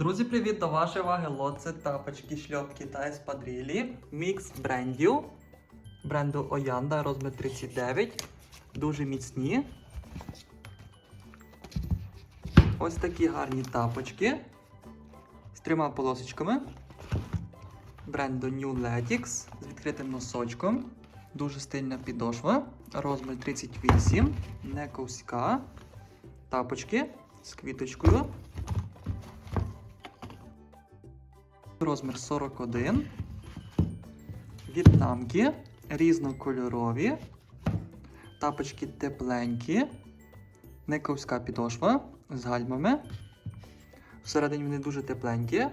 Друзі, привіт! До вашої уваги лоце тапочки шльопки та еспадрилі. Мікс брендів. Бренду Оянда розмір 39. Дуже міцні. Ось такі гарні тапочки з трьома полосочками. Бренду New Latix з відкритим носочком. Дуже стильна підошва. Розмір 38. Не ковська. Тапочки з квіточкою. Розмір 41. В'єтнамки різнокольорові. Тапочки тепленькі. Нековська підошва з гальмами. Всередині вони дуже тепленькі.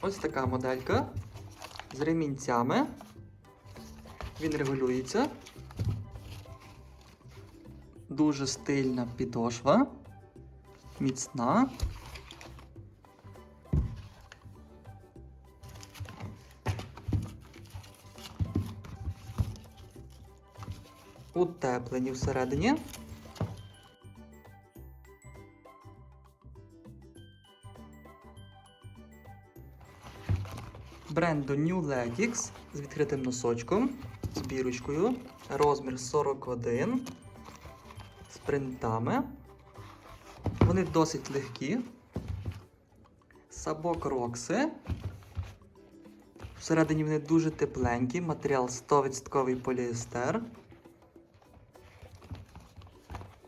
Ось така моделька з ремінцями. Він регулюється. Дуже стильна підошва. Міцна. Утеплені всередині. Бренду New Latix з відкритим носочком, з бірочкою, розмір 41 з принтами. Вони досить легкі. Сабок Рокси. Всередині вони дуже тепленькі, матеріал 100% поліестер.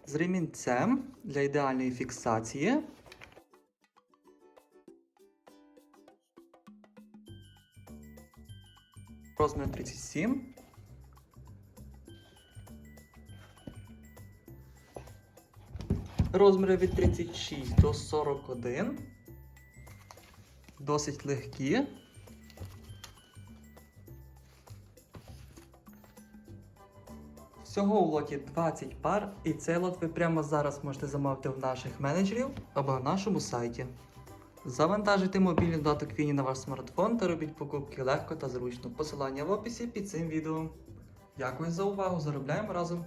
З ремінцем для ідеальної фіксації. Розмір 37. Розміри від 36 до 41. Досить легкі. Всього у лоті 20 пар, і цей лот ви прямо зараз можете замовити в наших менеджерів або на нашому сайті. Завантажуйте мобільний додаток Віні на ваш смартфон та робіть покупки легко та зручно. Посилання в описі під цим відео. Дякую за увагу! Заробляємо разом!